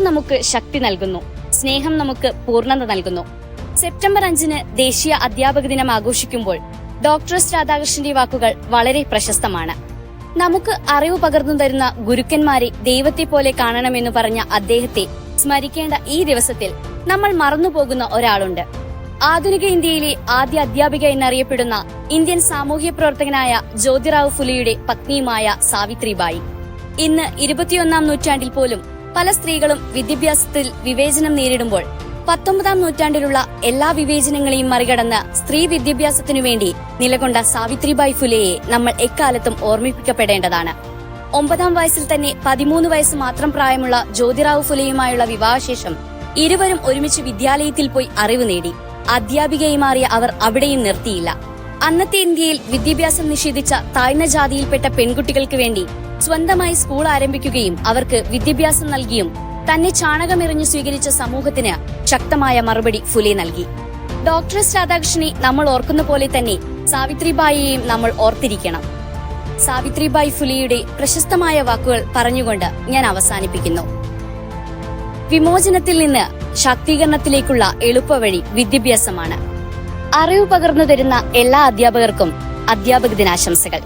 നമുക്ക് ശക്തി നൽകുന്നു. സ്നേഹം നമുക്ക് പൂർണത നൽകുന്നു. സെപ്റ്റംബർ അഞ്ചിന് ദേശീയ അധ്യാപക ദിനം ആഘോഷിക്കുമ്പോൾ ഡോക്ടർ എസ് രാധാകൃഷ്ണന്റെ വാക്കുകൾ വളരെ പ്രശസ്തമാണ്. നമുക്ക് അറിവ് പകർന്നു തരുന്ന ഗുരുക്കന്മാരെ ദൈവത്തെ പോലെ കാണണമെന്ന് പറഞ്ഞ അദ്ദേഹത്തെ സ്മരിക്കേണ്ട ഈ ദിവസത്തിൽ നമ്മൾ മറന്നുപോകുന്ന ഒരാളുണ്ട്. ആധുനിക ഇന്ത്യയിലെ ആദ്യ അധ്യാപിക എന്നറിയപ്പെടുന്ന ഇന്ത്യൻ സാമൂഹ്യ പ്രവർത്തകനായ ജ്യോതിറാവ് ഫുലിയുടെ പത്നിയുമായ സാവിത്രിബായി. ഇന്ന് ഇരുപത്തിയൊന്നാം നൂറ്റാണ്ടിൽ പോലും പല സ്ത്രീകളും വിദ്യാഭ്യാസത്തിൽ വിവേചനം നേരിടുമ്പോൾ പത്തൊമ്പതാം നൂറ്റാണ്ടിലുള്ള എല്ലാ വിവേചനങ്ങളെയും മറികടന്ന് സ്ത്രീ വിദ്യാഭ്യാസത്തിനു വേണ്ടി നിലകൊണ്ട സാവിത്രിബായി ഫുലെയെ നമ്മൾ എക്കാലത്തും ഓർമ്മിപ്പിക്കപ്പെടേണ്ടതാണ്. ഒമ്പതാം വയസ്സിൽ തന്നെ പതിമൂന്ന് വയസ്സ് മാത്രം പ്രായമുള്ള ജ്യോതിറാവു ഫുലെയുമായുള്ള വിവാഹശേഷം ഇരുവരും ഒരുമിച്ച് വിദ്യാലയത്തിൽ പോയി അറിവ് നേടി. അധ്യാപികയായി മാറിയ അവർ അവിടെയും നിർത്തിയില്ല. അന്നത്തെ ഇന്ത്യയിൽ വിദ്യാഭ്യാസം നിഷേധിച്ച താഴ്ന്ന ജാതിയിൽപ്പെട്ട പെൺകുട്ടികൾക്ക് വേണ്ടി സ്വന്തമായി സ്കൂൾ ആരംഭിക്കുകയും അവർക്ക് വിദ്യാഭ്യാസം നൽകിയും തന്നെ ചാണകമെറിഞ്ഞു സ്വീകരിച്ച സമൂഹത്തിന് ശക്തമായ മറുപടി ഫുലെ നൽകി. ഡോക്ടർ രാധാകൃഷ്ണനെ നമ്മൾ ഓർക്കുന്ന പോലെ തന്നെ സാവിത്രിബായിയെയും നമ്മൾ ഓർത്തിരിക്കണം. സാവിത്രിബായി ഫുലിയുടെ പ്രശസ്തമായ വാക്കുകൾ പറഞ്ഞുകൊണ്ട് ഞാൻ അവസാനിപ്പിക്കുന്നു. വിമോചനത്തിൽ നിന്ന് ശാക്തീകരണത്തിലേക്കുള്ള എളുപ്പവഴി വിദ്യാഭ്യാസമാണ്. അറിവ് പകർന്നു തരുന്ന എല്ലാ അധ്യാപകർക്കും അധ്യാപക ദിനാശംസകൾ